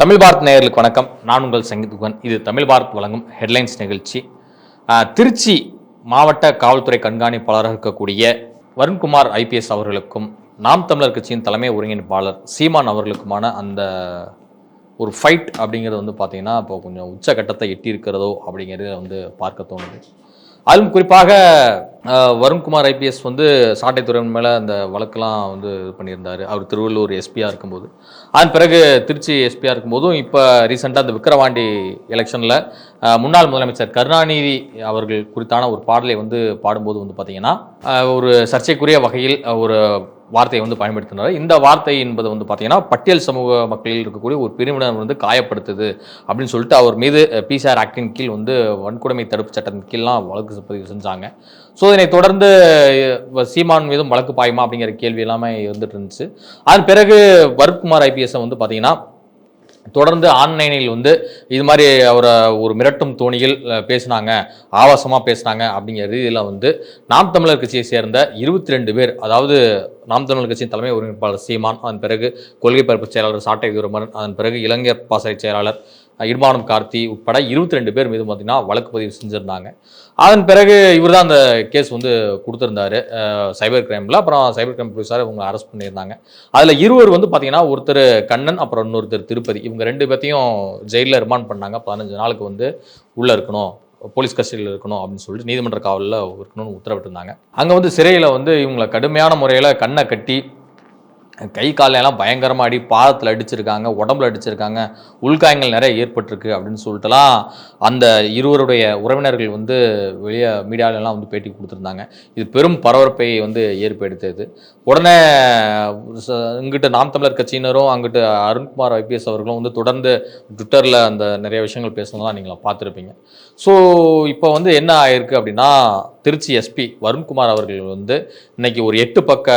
தமிழ் பாரத் நேயர்களுக்கு வணக்கம். நான் உங்கள் சங்கீத்குகன் இது தமிழ் பாரத் வழங்கும் ஹெட்லைன்ஸ் நிகழ்ச்சி. திருச்சி மாவட்ட காவல்துறை கண்காணிப்பாளராக இருக்கக்கூடிய வருண்குமார் ஐபிஎஸ் அவர்களுக்கும் நாம் தமிழர் கட்சியின் தலைமை ஒருங்கிணைப்பாளர் சீமான் அவர்களுக்குமான அந்த ஒரு ஃபைட் அப்படிங்கிறது வந்து பார்த்தீங்கன்னா இப்போ கொஞ்சம் உச்சகட்டத்தை எட்டி இருக்கிறதோ அப்படிங்கிறத வந்து பார்க்க தோணுது. அதுவும் குறிப்பாக வருண்குமார் ஐபிஎஸ் வந்து சாட்டைத்துறையின் மேலே அந்த வழக்கெல்லாம் வந்து இது பண்ணியிருந்தார். அவர் திருவள்ளூர் எஸ்பியாக இருக்கும்போது. அதன் பிறகு திருச்சி எஸ்பியாக இருக்கும்போதும் இப்போ ரீசெண்டாக அந்த விக்கிரவாண்டி எலெக்ஷனில் முன்னாள் முதலமைச்சர் கருணாநிதி அவர்கள் குறித்தான ஒரு பாடலை வந்து பாடும்போது வந்து பார்த்திங்கன்னா ஒரு சர்ச்சைக்குரிய வகையில் ஒரு வார்த்தையை வந்து பயன்படுத்தினார். இந்த வார்த்தை என்பது வந்து பார்த்தீங்கன்னா பட்டியல் சமூக மக்களில் இருக்கக்கூடிய ஒரு பிரிவினர் வந்து காயப்படுத்துது அப்படின்னு சொல்லிட்டு அவர் மீது பிசிஆர் ஆக்டின் கீழ் வந்து வன்கொடுமை தடுப்பு சட்டத்தின் கீழ்லாம் வழக்கு பதிவு செஞ்சாங்க. ஸோ இதனை தொடர்ந்து சீமான் மீதும் வழக்கு பாயுமா அப்படிங்கிற கேள்வி எல்லாமே இருந்துட்டு இருந்துச்சு. அதன் பிறகு வருண்குமார் ஐபிஎஸ் வந்து பார்த்தீங்கன்னா தொடர்ந்து ஆன்லைனில் வந்து இது மாதிரி அவரை ஒரு மிரட்டும் தோணியில் பேசினாங்க பேசுனாங்க ஆபாசமாக பேசுனாங்க அப்படிங்கிற ரீதியில் வந்து நாம் தமிழர் கட்சியை சேர்ந்த இருபத்தி ரெண்டு பேர் அதாவது நாம் தமிழர் கட்சியின் தலைமை ஒருங்கிணைப்பாளர் சீமான் அதன் பிறகு கொள்கை பரப்பு செயலாளர் சாட்டை வீரமன் அதன் பிறகு இளைஞர் பாசறை செயலாளர் அஹ், கார்த்தி உட்பட இருபத்தி ரெண்டு பேர் மீது பார்த்திங்கன்னா வழக்கு பதிவு செஞ்சுருந்தாங்க. அதன் பிறகு இவர் தான் அந்த கேஸ் வந்து கொடுத்துருந்தாரு. சைபர் கிரைமில். அப்புறம் சைபர் கிரைம் போலீஸார் இவங்க அரெஸ்ட் பண்ணியிருந்தாங்க. அதில் இருவர் வந்து பார்த்திங்கன்னா ஒருத்தர் கண்ணன் அப்புறம் இன்னொருத்தர் திருப்பதி. இவங்க ரெண்டு பேர்த்தையும் ஜெயிலில் ரிமாண்ட் பண்ணாங்க. பதினஞ்சு நாளுக்கு வந்து உள்ளே இருக்கணும் போலீஸ் கஸ்டடியில் இருக்கணும் அப்படின்னு சொல்லிட்டு நீதிமன்ற காவலில் இருக்கணும்னு உத்தரவிட்டிருந்தாங்க. அங்கே வந்து சிறையில் வந்து இவங்களை கடுமையான முறையில் கண்ணை கட்டி கை கால்ல எல்லாம் பயங்கரமாக அடி பாதத்தில் அடிச்சிருக்காங்க உடம்புல அடிச்சிருக்காங்க உள்காயங்கள் நிறைய ஏற்பட்டிருக்கு அப்படின்னு சொல்லிட்டுலாம் அந்த இருவருடைய உறவினர்கள் வந்து வெளியே மீடியாவிலலாம் வந்து பேட்டி கொடுத்துருந்தாங்க. இது பெரும் பரபரப்பை வந்து ஏற்படுத்தியது உடனே இங்கிட்டு நாம் தமிழர் கட்சியினரும் அங்கிட்டு அருண்குமார் ஐபிஎஸ் அவர்களும் வந்து தொடர்ந்து ட்விட்டரில் அந்த நிறைய விஷயங்கள் பேசுனதெல்லாம் நீங்கள் பார்த்துருப்பீங்க. ஸோ இப்போ வந்து என்ன ஆயிருக்கு அப்படின்னா திருச்சி எஸ்பி வருண்குமார் அவர்கள் வந்து இன்னைக்கு ஒரு எட்டு பக்க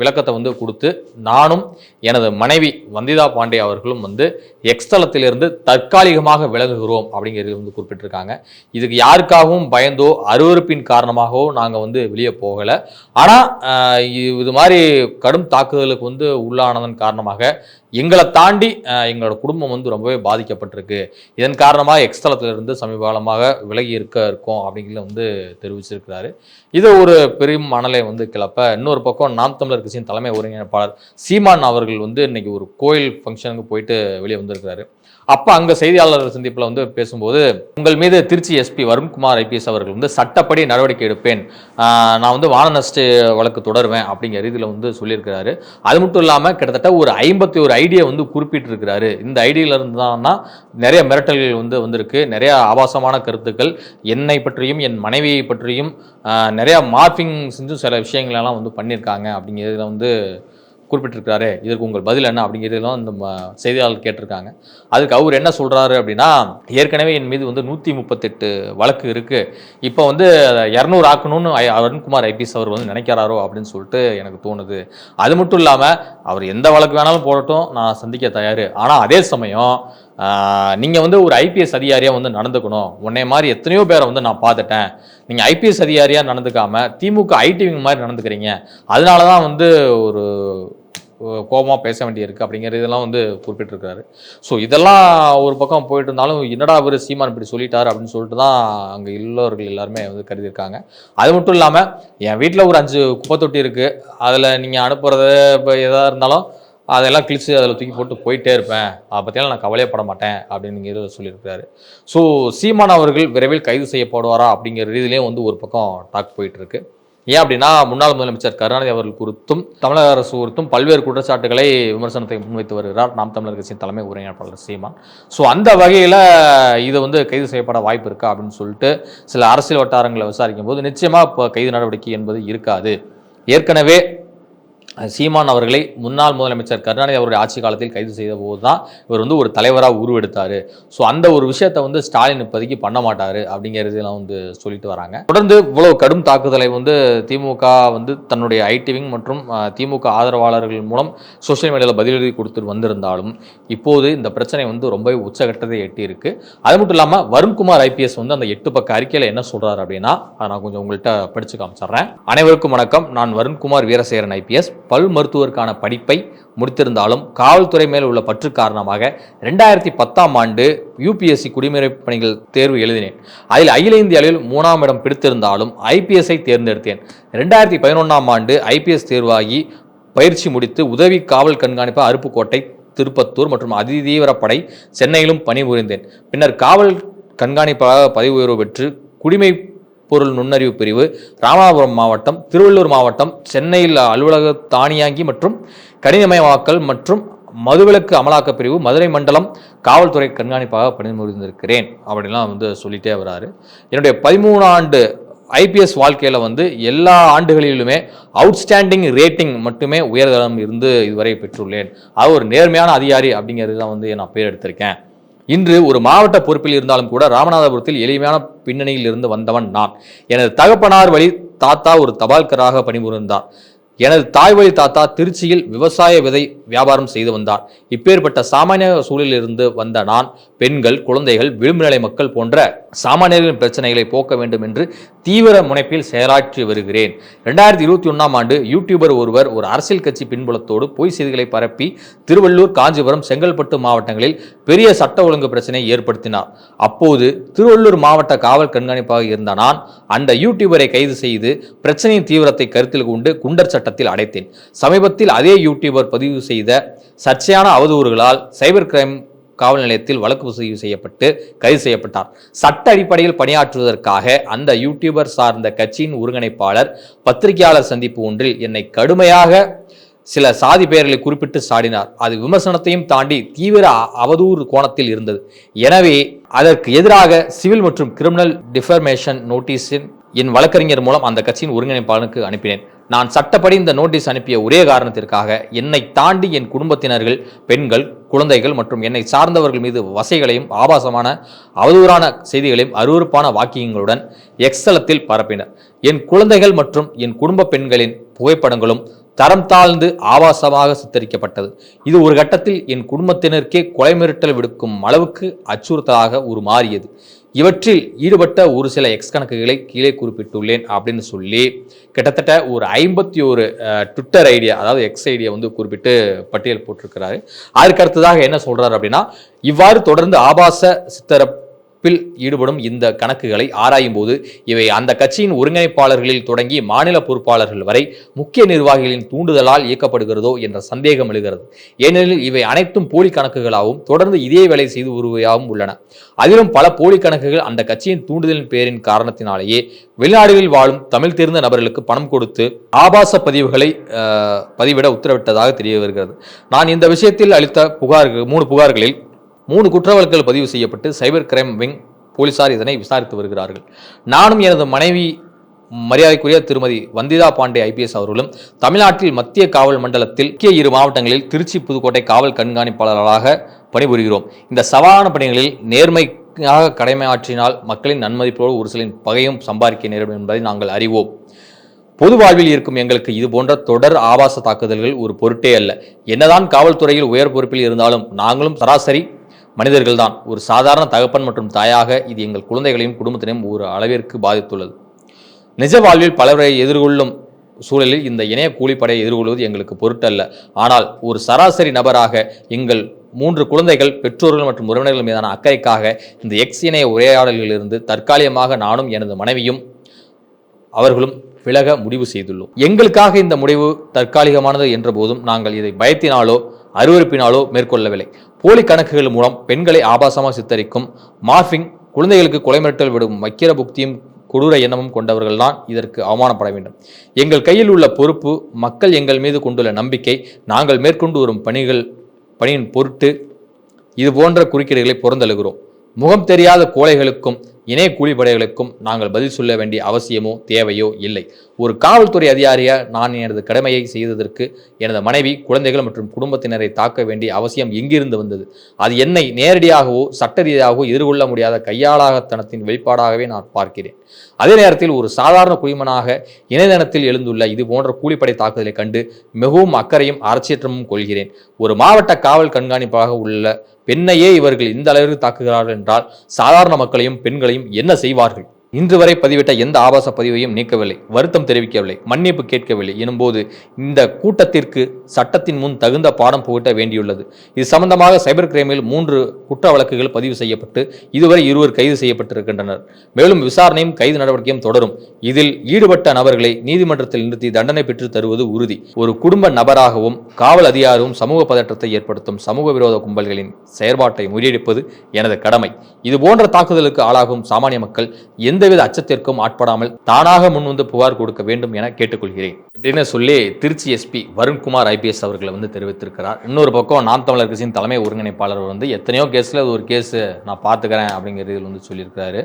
விளக்கத்தை வந்து கொடுத்து நானும் எனது மனைவி வந்திதா பாண்டே அவர்களும் வந்து எக்ஸ்தலத்திலிருந்து தற்காலிகமாக விலகுகிறோம் அப்படிங்கிறது வந்து குறிப்பிட்டிருக்காங்க. இதுக்கு யாருக்காகவும் பயந்தோ அருவருப்பின் காரணமாகவோ நாங்கள் வந்து வெளியே போகலை. ஆனால் இது மாதிரி கடும் தாக்குதலுக்கு வந்து உள்ளானதன் காரணமாக எங்களை தாண்டி எங்களோட குடும்பம் வந்து ரொம்பவே பாதிக்கப்பட்டிருக்கு. இதன் காரணமாக எக்ஸ்தலத்திலிருந்து சமீப காலமாக விலகி இருக்க இருக்கோம் அப்படிங்கிறத வந்து தெரிவிச்சிருக்கிறாரு. இது ஒரு பெரும் மணலை வந்து கிளப்ப இன்னொரு பக்கம் நாம் தமிழர் கட்சியின் தலைமை ஒருங்கிணைப்பாளர் சீமான் அவர்கள் வந்து இன்னைக்கு ஒரு கோயில் ஃபங்க்ஷனுக்கு போயிட்டு வெளியே வந்திருக்கிறாரு. அப்போ அங்கே செய்தியாளர் சந்திப்பில் வந்து பேசும்போது உங்கள் மீது திருச்சி எஸ்பி வருண்குமார் ஐபிஎஸ் அவர்கள் வந்து சட்டப்படி நடவடிக்கை எடுப்பேன். நான் வந்து வான வழக்கு தொடருவேன். அப்படிங்கிற ரீதியில் வந்து சொல்லியிருக்கிறாரு. அது மட்டும் இல்லாமல் கிட்டத்தட்ட ஒரு ஐம்பத்தி ஒரு ஐடியா வந்து குறிப்பிட்டிருக்கிறாரு. இந்த ஐடியிலிருந்து தான் நிறைய மிரட்டல்கள் வந்து வந்திருக்கு. நிறைய ஆபாசமான கருத்துக்கள். என்னை பற்றியும் என் மனைவியை பற்றியும் நிறையா மார்பிங் செஞ்சும் சில விஷயங்களெல்லாம் வந்து பண்ணியிருக்காங்க அப்படிங்கிறதுல வந்து குறிப்பிட்டிருக்காரு இதற்கு உங்கள் பதில் என்ன அப்படிங்கிறதெல்லாம் இந்த செய்தியாளர் கேட்டிருக்காங்க. அதுக்கு அவர் என்ன சொல்கிறாரு அப்படின்னா ஏற்கனவே என் மீது வந்து நூற்றி முப்பத்தெட்டு வழக்கு இருக்குது இப்போ வந்து இரநூறு ஆக்கணும்னு ஐ- அருண்குமார் ஐபிஎஸ் அவர் வந்து நினைக்கிறாரோ அப்படின்னு சொல்லிட்டு எனக்கு தோணுது. அது மட்டும் இல்லாமல் அவர் எந்த வழக்கு வேணாலும் போடட்டும் நான் சந்திக்க தயார். ஆனால் அதே சமயம் நீங்கள் வந்து ஒரு ஐபிஎஸ் அதிகாரியாக வந்து நடந்துக்கணும். உன்னை மாதிரி எத்தனையோ பேரை வந்து நான் பார்த்துட்டேன். நீங்கள் ஐபிஎஸ் அதிகாரியாக நடந்துக்காமல் திமுக ஐடிவிங் மாதிரி நடந்துக்கிறீங்க. அதனால தான் வந்து ஒரு கோபமாக பேச வேண்டியிருக்கு அப்படிங்கிற இதெல்லாம் வந்து குறிப்பிட்டிருக்காரு ஸோ இதெல்லாம் ஒரு பக்கம் போயிட்டு இருந்தாலும் என்னடா அவர் சீமான் இப்படி சொல்லிட்டார் அப்படின்னு சொல்லிட்டு தான் அங்கே எல்லோர்கள் எல்லாருமே வந்து கருதியிருக்காங்க. அது மட்டும் இல்லாமல் என் வீட்டில் ஒரு அஞ்சு குப்பை தொட்டி இருக்குது அதில் நீங்கள் அனுப்புறது இப்போ எதாக இருந்தாலும் அதெல்லாம் கிழிச்சு அதில் தூக்கி போட்டு போயிட்டே இருப்பேன். அதை பற்றியெல்லாம் நான் கவலையப்பட மாட்டேன் அப்படிங்கிற சொல்லியிருக்காரு ஸோ சீமான் அவர்கள் விரைவில் கைது செய்யப்படுவாரா அப்படிங்கிற ரீதியிலையும் வந்து ஒரு பக்கம் டாக் போயிட்டுருக்கு ஏன் அப்படின்னா முன்னாள் முதலமைச்சர் கருணாநிதி அவர்கள் குறித்தும் தமிழக அரசு குறித்தும் பல்வேறு குற்றச்சாட்டுகளை விமர்சனத்தை முன்வைத்து வருகிறார். நாம் தமிழர் கட்சியின் தலைமை ஒருங்கிணைப்பாளர் சீமான். ஸோ அந்த வகையில் இது வந்து கைது செய்யப்பட வாய்ப்பு இருக்கா அப்படின்னு சொல்லிட்டு சில அரசியல் வட்டாரங்களை விசாரிக்கும் போது நிச்சயமாக இப்போ கைது நடவடிக்கை என்பது இருக்காது. ஏற்கனவே சீமான் அவர்களை முன்னாள் முதலமைச்சர் கருணாநிதி அவருடைய ஆட்சி காலத்தில் கைது செய்த போது தான் இவர் வந்து ஒரு தலைவராக உருவெடுத்தார். ஸோ அந்த ஒரு விஷயத்தை வந்து ஸ்டாலின் இப்போதைக்கு பண்ண மாட்டார் அப்படிங்கிறதெல்லாம் வந்து சொல்லிட்டு வராங்க. தொடர்ந்து இவ்வளவு கடும் தாக்குதலை வந்து திமுக வந்து தன்னுடைய ஐடிவிங் மற்றும் திமுக ஆதரவாளர்கள் மூலம் சோஷியல் மீடியாவில் பதிலடி கொடுத்துட்டு வந்திருந்தாலும் இப்போது இந்த பிரச்சனை வந்து ரொம்ப உச்சகட்டத்தை எட்டியிருக்கு. அது மட்டும் இல்லாமல் வருண்குமார் ஐபிஎஸ் வந்து அந்த எட்டு பக்க அறிக்கையில் என்ன சொல்கிறார் அப்படின்னா நான் கொஞ்சம் உங்கள்கிட்ட படித்து காமிச்சிடுறேன். அனைவருக்கும் வணக்கம். நான் வருண்குமார் வீரசேரன் ஐபிஎஸ். பல் மருத்துவருக்கான படிப்பை முடித்திருந்தாலும் காவல்துறை மேல் உள்ள பற்று காரணமாக ரெண்டாயிரத்தி பத்தாம் ஆண்டு யூபிஎஸ்சி குடிமுறை பணிகள் தேர்வு எழுதினேன். அதில் அகில இந்திய அளவில் மூணாம் இடம் பிடித்திருந்தாலும் ஐபிஎஸ்ஐ தேர்ந்தெடுத்தேன். ரெண்டாயிரத்தி பதினொன்றாம் ஆண்டு ஐபிஎஸ் தேர்வாகி பயிற்சி முடித்து உதவி காவல் கண்காணிப்பு அருப்புக்கோட்டை திருப்பத்தூர் மற்றும் அதிதீவிரப்படை சென்னையிலும் பணிபுரிந்தேன். பின்னர் காவல் கண்காணிப்பாக பதவி உயர்வு பெற்று குடிமை பொருள் நுண்ணறிவு பிரிவு ராமநாதபுரம் மாவட்டம் திருவள்ளூர் மாவட்டம் சென்னையில் அலுவலக தானியாங்கி மற்றும் கணிதமயமாக்கல் மற்றும் மதுவிலக்கு அமலாக்க பிரிவு மதுரை மண்டலம் காவல்துறை கண்காணிப்பாக பணிபுரிந்திருக்கிறேன். அப்படின்லாம் வந்து சொல்லிட்டே வராரு. என்னுடைய பதிமூணு ஆண்டு ஐபிஎஸ் வாழ்க்கையில் வந்து எல்லா ஆண்டுகளிலுமே அவுட்ஸ்டாண்டிங் ரேட்டிங் மட்டுமே உயர்தரம் இருந்து இதுவரை பெற்றுள்ளேன். அது ஒரு நேர்மையான அதிகாரி அப்படிங்கிறது தான் வந்து நான் பேர் எடுத்திருக்கேன். இன்று ஒரு மாவட்ட பொறுப்பில் இருந்தாலும் கூட ராமநாதபுரத்தில் எளிமையான பின்னணியில் இருந்து வந்தவன் நான். எனது தகப்பனார் வழி தாத்தா ஒரு தபால்கராக பணிபுரிந்தார். எனது தாய் வழி தாத்தா திருச்சியில் விவசாய விதை வியாபாரம் செய்து வந்தார். இப்பேற்பட்ட சாமானிய சூழலில் இருந்து வந்த நான் பெண்கள் குழந்தைகள் விளிம்புநிலை மக்கள் போன்ற சாமானியர்களின் பிரச்சனைகளை போக்க வேண்டும் என்று தீவிர முனைப்பில் செயலாற்றி வருகிறேன். ரெண்டாயிரத்தி இருபத்தி ஒன்றாம் ஆண்டு யூடியூபர் ஒருவர் ஒரு அரசியல் கட்சி பின்புலத்தோடு பொய் செய்திகளை பரப்பி திருவள்ளூர் காஞ்சிபுரம் செங்கல்பட்டு மாவட்டங்களில் பெரிய சட்ட ஒழுங்கு பிரச்சனையை ஏற்படுத்தினார். அப்போது திருவள்ளூர் மாவட்ட காவல் கண்காணிப்பாக இருந்த நான் அந்த யூடியூபரை கைது செய்து பிரச்சனையின் தீவிரத்தை கருத்தில் கொண்டு குண்டர் சட்டத்தில் அடைத்தேன். சமீபத்தில் அதே யூடியூபர் பதிவு செய்த சர்ச்சையான அவதூறுகளால் சைபர் கிரைம் காவல் நிலையத்தில் வழக்கு பதிவு செய்யப்பட்டு கைது செய்யப்பட்டார். சட்ட அடிப்படையில் பணியாற்றுவதற்காக அந்த யூடியூபர் சார்ந்த கட்சியின் ஒருங்கிணைப்பாளர் பத்திரிகையாளர் சந்திப்பு ஒன்றில் என்னை கடுமையாக சில சாதி பெயர்களை குறிப்பிட்டு சாடினார். அது விமர்சனத்தையும் தாண்டி தீவிர அவதூறு கோணத்தில் இருந்தது. எனவே அதற்கு எதிராக சிவில் மற்றும் கிரிமினல் டிஃபர்மேஷன் நோட்டீஸின் என் வழக்கறிஞர் மூலம் அந்த கட்சியின் ஒருங்கிணைப்பாளனுக்கு அனுப்பினேன். நான் சட்டப்படி இந்த நோட்டீஸ் அனுப்பிய ஒரே காரணத்திற்காக என்னை தாண்டி என் குடும்பத்தினர்கள் பெண்கள் குழந்தைகள் மற்றும் என்னை சார்ந்தவர்கள் மீது வசைகளையும் ஆபாசமான அவதூறான செய்திகளையும் அருவருப்பான வாக்கியங்களுடன் எக்ஸலத்தில் பரப்பினர். என் குழந்தைகள் மற்றும் என் குடும்ப பெண்களின் புகைப்படங்களும் தரம் தாழ்ந்து ஆபாசமாக சித்தரிக்கப்பட்டது. இது ஒரு கட்டத்தில் என் குடும்பத்தினருக்கே கொலை மிரட்டல் விடுக்கும் அளவுக்கு அச்சுறுத்தலாக உருமாறியது. இவற்றில் ஈடுபட்ட ஒரு சில எக்ஸ் கணக்குகளை கீழே குறிப்பிட்டுள்ளேன் அப்படின்னு சொல்லி கிட்டத்தட்ட ஒரு ஐம்பத்தி ஒரு ட்விட்டர் ஐடியா அதாவது எக்ஸ் ஐடியா வந்து குறிப்பிட்டு பட்டியல் போட்டிருக்கிறாரு. அதற்கு அடுத்ததாக என்ன சொல்றாரு அப்படின்னா இவ்வாறு தொடர்ந்து ஆபாச சித்தரப்பில் ஈடுபடும் இந்த கணக்குகளை ஆராயும் போது இவை அந்த கட்சியின் ஒருங்கிணைப்பாளர்களில் தொடங்கி மாநில பொறுப்பாளர்கள் வரை முக்கிய நிர்வாகிகளின் தூண்டுதலால் இயக்கப்படுகிறதோ என்ற சந்தேகம் எழுகிறது. ஏனெனில் இவை அனைத்தும் போலி கணக்குகளாகவும் தொடர்ந்து இதே வேலை செய்து வருவையாகவும் உள்ளன. அதிலும் பல போலி கணக்குகள் அந்த கட்சியின் தூண்டுதலின் பேரின் காரணத்தினாலேயே வெளிநாடுகளில் வாழும் தமிழ் தேர்ந்த நபர்களுக்கு பணம் கொடுத்து ஆபாச பதிவுகளை பதிவிட உத்தரவிட்டதாக தெரிய வருகிறது நான் இந்த விஷயத்தில் அளித்த புகார்கள் மூணு புகார்களில் மூணு குற்ற வழக்குகள் பதிவு செய்யப்பட்டு சைபர் கிரைம் விங் போலீசார் இதனை விசாரித்து வருகிறார்கள். நானும் எனது மனைவி மரியாதைக்குரிய திருமதி வந்திதா பாண்டே ஐபிஎஸ் அவர்களும் தமிழ்நாட்டில் மத்திய காவல் மண்டலத்தில் முக்கிய இரு மாவட்டங்களில் திருச்சி புதுக்கோட்டை காவல் கண்காணிப்பாளர்களாக பணிபுரிகிறோம். இந்த சவாலான பணிகளில் நேர்மையாக கடமையாற்றினால் மக்களின் நன்மதிப்போடு ஒரு சிலின் பகையும் சம்பாதிக்க நேரிடும் என்பதை நாங்கள் அறிவோம். பொது வாழ்வில் இருக்கும் எங்களுக்கு இது போன்ற தொடர் ஆபாச தாக்குதல்கள் ஒரு பொருட்டே அல்ல. என்னதான் காவல்துறையில் உயர் பொறுப்பில் இருந்தாலும் நாங்களும் சராசரி மனிதர்கள்தான். ஒரு சாதாரண தகப்பன் மற்றும் தாயாக இது எங்கள் குழந்தைகளையும் குடும்பத்தினையும் ஒரு அளவிற்கு பாதித்துள்ளது. நிஜ வாழ்வில் பலரை எதிர்கொள்ளும் சூழலில் இந்த இணைய கூலிப்படையை எதிர்கொள்வது எங்களுக்கு பொருட்டல்ல. ஆனால் ஒரு சராசரி நபராக எங்கள் மூன்று குழந்தைகள் பெற்றோர்கள் மற்றும் உறவினர்கள் மீதான அக்கறைக்காக இந்த எக்ஸ் இணைய உரையாடல்களிலிருந்து தற்காலிகமாக நானும் எனது மனைவியும் அவர்களும் விலக முடிவு செய்துள்ளோம். எங்களுக்காக இந்த முடிவு தற்காலிகமானது என்ற போதும் நாங்கள் இதை பயத்தினாலோ அருவறுப்பினாலோ மேற்கொள்ளவில்லை. போலி கணக்குகள் மூலம் பெண்களை ஆபாசமாக சித்தரிக்கும் மார்பிங் குழந்தைகளுக்கு கொலை மிரட்டல் விடும் வக்கிர புக்தியும் கொடூர எண்ணமும் கொண்டவர்கள்தான் இதற்கு அவமானப்பட வேண்டும். எங்கள் கையில் உள்ள பொறுப்பு மக்கள் எங்கள் மீது கொண்டுள்ள நம்பிக்கை நாங்கள் மேற்கொண்டு வரும் பணிகள் பணியின் பொருட்டு இது போன்ற குறுக்கீடுகளை புறந்தழுகிறோம் முகம் தெரியாத கோழைகளுக்கும் இணைய கூலிப்படைகளுக்கும் நாங்கள் பதில் சொல்ல வேண்டிய அவசியமோ தேவையோ இல்லை. ஒரு காவல்துறை அதிகாரியாக நான் எனது கடமையை செய்ததற்கு எனது மனைவி குழந்தைகள் மற்றும் குடும்பத்தினரை தாக்க வேண்டிய அவசியம் எங்கிருந்து வந்தது? அது என்னை நேரடியாகவோ சட்ட ரீதியாகவோ எதிர்கொள்ள முடியாத கையாளாகத்தனத்தின் வெளிப்பாடாகவே நான் பார்க்கிறேன். அதே நேரத்தில் ஒரு சாதாரண குடிமனாக இணையதளத்தில் எழுந்துள்ள இது போன்ற கூலிப்படை தாக்குதலை கண்டு மிகவும் அக்கறையும் அரசியற்றமும் கொள்கிறேன். ஒரு மாவட்ட காவல் கண்காணிப்பாக உள்ள பெண்ணையே இவர்கள் இந்த அளவிற்கு தாக்குகிறார்கள் என்றால் சாதாரண மக்களையும் பெண்களையும் என்ன செய்வார்கள்? இன்று வரை பதிவிட்ட எந்த ஆபாச பதிவையும் நீக்கவில்லை வருத்தம் தெரிவிக்கவில்லை மன்னிப்பு கேட்கவில்லை எனும்போது இந்த கூட்டத்திற்கு சட்டத்தின் முன் தகுந்த பாடம் புகட்ட வேண்டியுள்ளது. இது சம்பந்தமாக சைபர் கிரைமில் மூன்று குற்ற வழக்குகள் பதிவு செய்யப்பட்டு இதுவரை இருவர் கைது செய்யப்பட்டிருக்கின்றனர். மேலும் விசாரணையும் கைது நடவடிக்கையும் தொடரும். இதில் ஈடுபட்ட நபர்களை நீதிமன்றத்தில் நிறுத்தி தண்டனை பெற்று தருவது உறுதி. ஒரு குடும்ப நபராகவும் காவல் அதிகாரமும் சமூக பதற்றத்தை ஏற்படுத்தும் சமூக விரோத கும்பல்களின் செயற்பாட்டை முறியடிப்பது எனது கடமை. இது போன்ற தாக்குதலுக்கு ஆளாகும் சாமானிய மக்கள் எந்த எந்தவித அச்சத்திற்கும் ஆட்படாமல் தானாக முன்வந்து புகார் கொடுக்க வேண்டும் என கேட்டுக்கொள்கிறேன். இப்படின்னு சொல்லி திருச்சி எஸ்பி வருண்குமார் ஐபிஎஸ் அவர்களை வந்து தெரிவித்திருக்கிறார். இன்னொரு பக்கம் நாம் தமிழர் கட்சியின் தலைமை ஒருங்கிணைப்பாளர் வந்து எத்தனையோ கேஸில் ஒரு கேஸ் நான் பார்த்துக்கிறேன் அப்படிங்கிறதில் வந்து சொல்லியிருக்காரு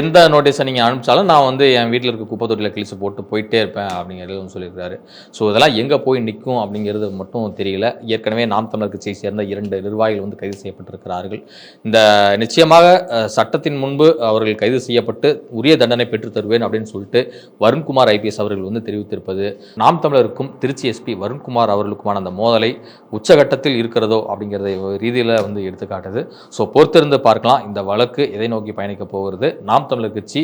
எந்த நோட்டீஸை நீங்கள் அனுப்பிச்சாலும் நான் வந்து என் வீட்டில் இருக்க குப்பை தொட்டியில் கிழிச்சு போட்டு போயிட்டே இருப்பேன் அப்படிங்கிறது வந்து சொல்லியிருக்காரு ஸோ இதெல்லாம் எங்கே போய் நிற்கும் அப்படிங்கிறது மட்டும் தெரியல. ஏற்கனவே நாம் தமிழர் கட்சியை சேர்ந்த இரண்டு நிர்வாகிகள் வந்து கைது செய்யப்பட்டிருக்கிறார்கள். இந்த நிச்சயமாக சட்டத்தின் முன்பு அவர்கள் கைது செய்யப்பட்டு உரிய தண்டனை பெற்றுத் தருவேன் அப்படின்னு சொல்லிட்டு வருண்குமார் ஐபிஎஸ் அவர்கள் வந்து தெரிவித்திருப்பது. நாம் தமிழருக்கும் திருச்சி எஸ்பி வருண்குமார் அவர்களுக்குமான அந்த மோதலை உச்சகட்டத்தில் இருக்கிறதோ அப்படிங்கிறத ரீதியில் வந்து எடுத்துக்காட்டுது. ஸோ பொறுத்திருந்து பார்க்கலாம். இந்த வழக்கு எதை நோக்கி பயணிக்க போகிறது? நாம் தமிழர் கட்சி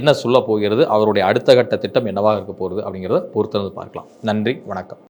என்ன சொல்ல போகிறது? அவருடைய அடுத்த கட்ட திட்டம் என்னவாக இருக்க போகிறது அப்படிங்கிறத பொறுத்திருந்து பார்க்கலாம். நன்றி. வணக்கம்.